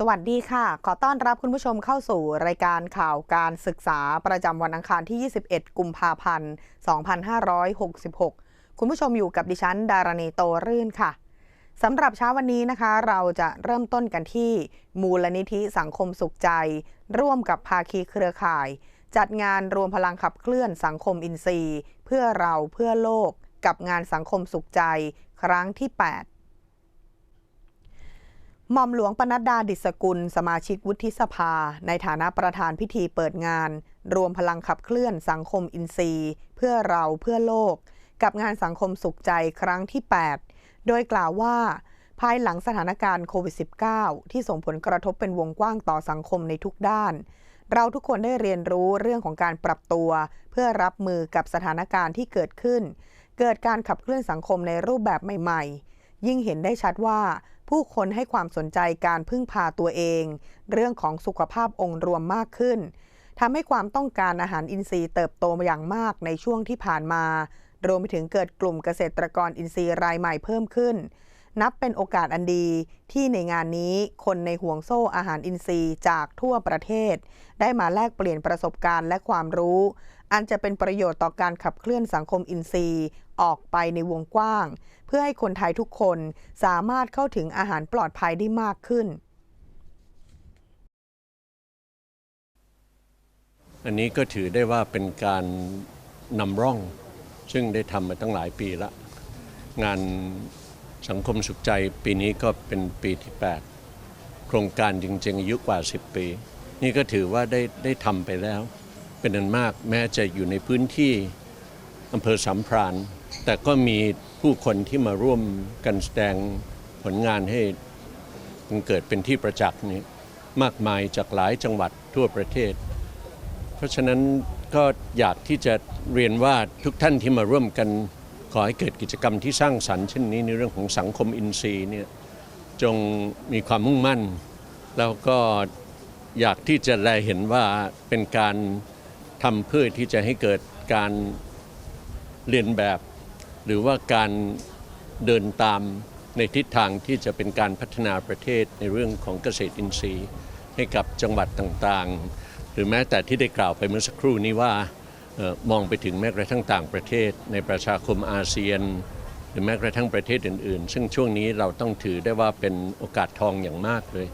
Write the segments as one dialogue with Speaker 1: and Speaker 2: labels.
Speaker 1: สวัสดีค่ะ ขอต้อนรับคุณผู้ชมเข้าสู่รายการข่าวการศึกษาประจำวันอังคารที่ 21 กุมภาพันธ์ 2566 คุณผู้ชมอยู่กับดิฉัน ดารณีโตรื่นค่ะสำหรับเช้าวันนี้นะคะ เราจะเริ่มต้นกันที่ มูลนิธิสังคมสุขใจ ร่วมกับภาคีเครือข่าย จัดงานรวมพลังขับเคลื่อนสังคมอินทรีย์ เพื่อเราเพื่อโลก กับงานสังคมสุขใจ ครั้งที่ 8 หม่อมหลวงปนัดดาดิษกุล สมาชิกวุฒิสภา ในฐานะประธานพิธีเปิดงาน รวมพลังขับเคลื่อนสังคมอินทรีย์ เพื่อเราเพื่อโลก กับงานสังคมสุขใจครั้งที่ 8 โดยกล่าวว่า ภายหลังสถานการณ์โควิด -19 ที่ส่งผลกระทบเป็นวงกว้างต่อสังคมในทุกด้าน เราทุกคนได้เรียนรู้เรื่องของการปรับตัว เพื่อรับมือกับสถานการณ์ที่เกิดขึ้น เกิดการขับเคลื่อนสังคมในรูปแบบใหม่ ๆ ยิ่งเห็นได้ชัดว่า ผู้คนให้ความสนใจการพึ่งพาตัวเอง เรื่องของสุขภาพองค์รวมมากขึ้นทำให้ความต้องการอาหารอินทรีย์เติบโตมาอย่างมากในช่วงที่ผ่านมา รวมไปถึงเกิดกลุ่มเกษตรกรอินทรีย์รายใหม่เพิ่มขึ้น นับเป็นโอกาสอันดีที่ในงานนี้คนในห่วงโซ่อาหารอินทรีย์จากทั่วประเทศ ได้มาแลกเปลี่ยนประสบการณ์และความรู้ อันจะเป็นประโยชน์ต่อการขับเคลื่อนสังคมอินทรีย์ ออกไปในวงกว้าง เพื่อให้คนไทยทุกคนสามารถเข้าถึงอาหารปลอดภัยได้มากขึ้น
Speaker 2: อันนี้ก็ถือได้ว่าเป็นการนำร่อง ซึ่งได้ทำมาตั้งหลายปีละ งานสังคมสุขใจปีนี้ก็เป็นปีที่ 8 โครงการจริงๆอายุกว่า 10 ปี นี่ก็ถือว่าได้ได้ทำไปแล้ว เป็นอันมากแม้จะอยู่ในพื้นที่ อำเภอสัมพราน แต่ก็มีผู้คนที่มาร่วมกันแสดงผลงานให้มันเกิดเป็นที่ประจักษ์นี้มากมายจากหลายจังหวัดทั่วประเทศ เพราะฉะนั้นก็อยากที่จะเรียนว่าทุกท่านที่มาร่วมกันขอให้เกิดกิจกรรมที่สร้างสรรค์เช่นนี้ในเรื่องของสังคมอินทรีย์เนี่ยจงมีความมุ่งมั่น แล้วก็อยากที่จะได้เห็นว่าเป็นการทำเพื่อที่จะให้เกิดการ เรียนแบบ หรือว่าการเดินตามในทิศทางที่จะเป็นการพัฒนาประเทศในเรื่องของเกษตรอินทรีย์ ให้กับจังหวัดต่างๆ หรือแม้แต่ที่ได้กล่าวไปเมื่อสักครู่นี้ว่าออมองไปถึงแม้กระทั่งต่างประเทศ ในประชาคมอาเซียน หรือแม้กระทั่งประเทศอื่น ๆ ซึ่งช่วงนี้เราต้องถือได้ว่าเป็นโอกาสทองอย่างมากเลย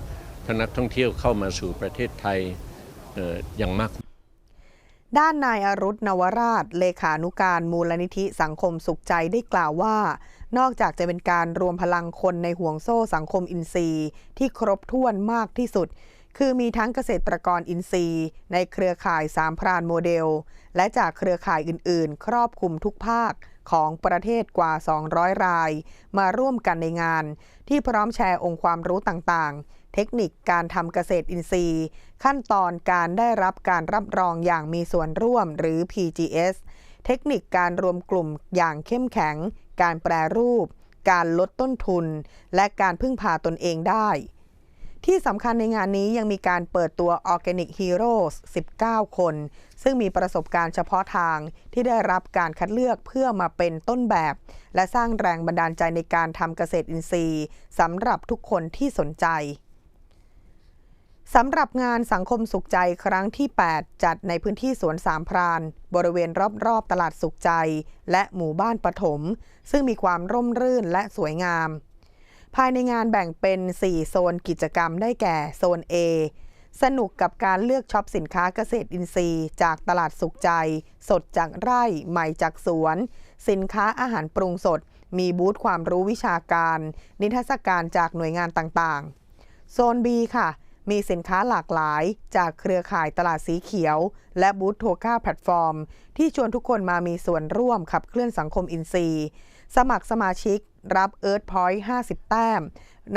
Speaker 2: ถ้านักท่องเที่ยวเข้ามาสู่ประเทศไทยอออย่างมาก
Speaker 1: ด้านนายอรุณนวราช เลขานุการมูลนิธิสังคมสุขใจได้กล่าวว่า นอกจากจะเป็นการรวมพลังคนในห่วงโซ่สังคมอินทรีย์ ที่ครบถ้วนมากที่สุด คือมีทั้งเกษตรกรอินทรีย์ ในเครือข่ายสามพรานโมเดล และจากเครือข่ายอื่น ๆ ครอบคลุมทุกภาคของประเทศกว่า 200 ราย มาร่วมกันในงาน ที่พร้อมแชร์องค์ความรู้ต่างๆ เทคนิคการทำเกษตรอินทรีย์ ขั้นตอนการได้รับการรับรองอย่างมีส่วนร่วมหรือ PGS เทคนิคการรวมกลุ่มอย่างเข้มแข็ง การแปรรูป การลดต้นทุน และการพึ่งพาตนเองได้ ที่สำคัญในงานนี้ยังมีการเปิดตัว Organic Heroes 19 คน ซึ่งมีประสบการณ์เฉพาะทางที่ได้รับการคัดเลือกเพื่อมาเป็นต้นแบบ และสร้างแรงบันดาลใจในการทำเกษตรอินทรีย์สำหรับทุกคนที่สนใจ สำหรับงานสังคมสุขใจครั้งที่ 8 จัดในพื้นที่สวนสามพราน บริเวณรอบๆตลาดสุขใจ และหมู่บ้านปฐมซึ่งมีความร่มรื่นและสวยงาม ภายในงานแบ่งเป็น 4 โซนกิจกรรมได้แก่โซน A สนุกกับการเลือกช็อปสินค้าเกษตรอินทรีย์ จากตลาดสุขใจ สดจากไร่ใหม่จากสวน สินค้าอาหารปรุงสด มีบูธความรู้วิชาการ นิทรรศการจากหน่วยงานต่างๆ โซน B ค่ะ มีสินค้าหลากหลายจากเครือข่ายตลาดสีเขียว และบูธโทก้าแพลตฟอร์ม ที่ชวนทุกคนมามีส่วนร่วมขับเคลื่อนสังคมอินทรีย์ สมัครสมาชิกรับ Earth Point 50 แต้ม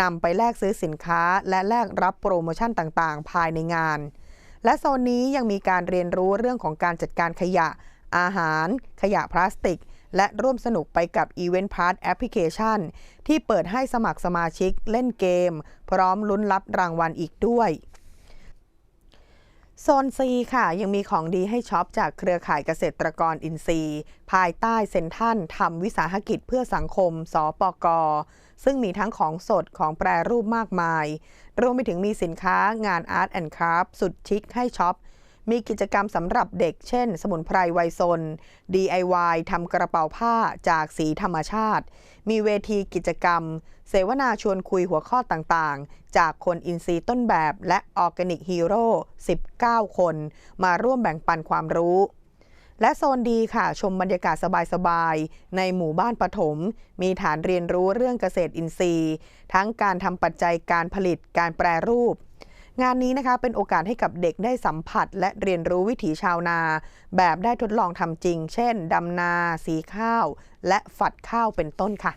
Speaker 1: นำไปแลกซื้อสินค้าและแลกรับโปรโมชั่นต่างๆ ภายในงาน และโซนนี้ยังมีการเรียนรู้เรื่องของการจัดการขยะ อาหาร ขยะพลาสติก และร่วมสนุกไปกับ Event Part Application ที่เปิดให้สมัครสมาชิกเล่นเกม พร้อมลุ้นรับรางวัลอีกด้วยโซน C ค่ะ ยังมีของดีให้ช็อปจากเครือข่ายเกษตรกรอินทรีย์ ภายใต้เซ็นทันทำวิสาหกิจเพื่อสังคม สปก ซึ่งมีทั้งของสดของแปรรูปมากมาย รวมไปถึงมีสินค้างานอาร์ตแอนด์คราฟสุดชิคให้ช็อป มีกิจกรรมสำหรับเด็ก เช่น สมุนไพรไวยซน DIY ทำกระเป๋าผ้าจากสีธรรมชาติ มีเวทีกิจกรรม เสวนาชวนคุยหัวข้อต่างๆ จากคนอินทรีย์ต้นแบบและออร์แกนิกฮีโร่19 คน มาร่วมแบ่งปันความรู้และโซนดีค่ะ ชมบรรยากาศสบายๆ ในหมู่บ้านปฐม มีฐานเรียนรู้เรื่องเกษตรอินทรีย์ ทั้งการทำปัจจัยการผลิตการแปรรูป งานนี้นะคะเป็นโอกาสให้กับเด็กได้สัมผัส และเรียนรู้วิถีชาวนา แบบได้ทดลองทำจริง เช่นดำนา สีข้าว และฝัดข้าวเป็นต้นค่ะ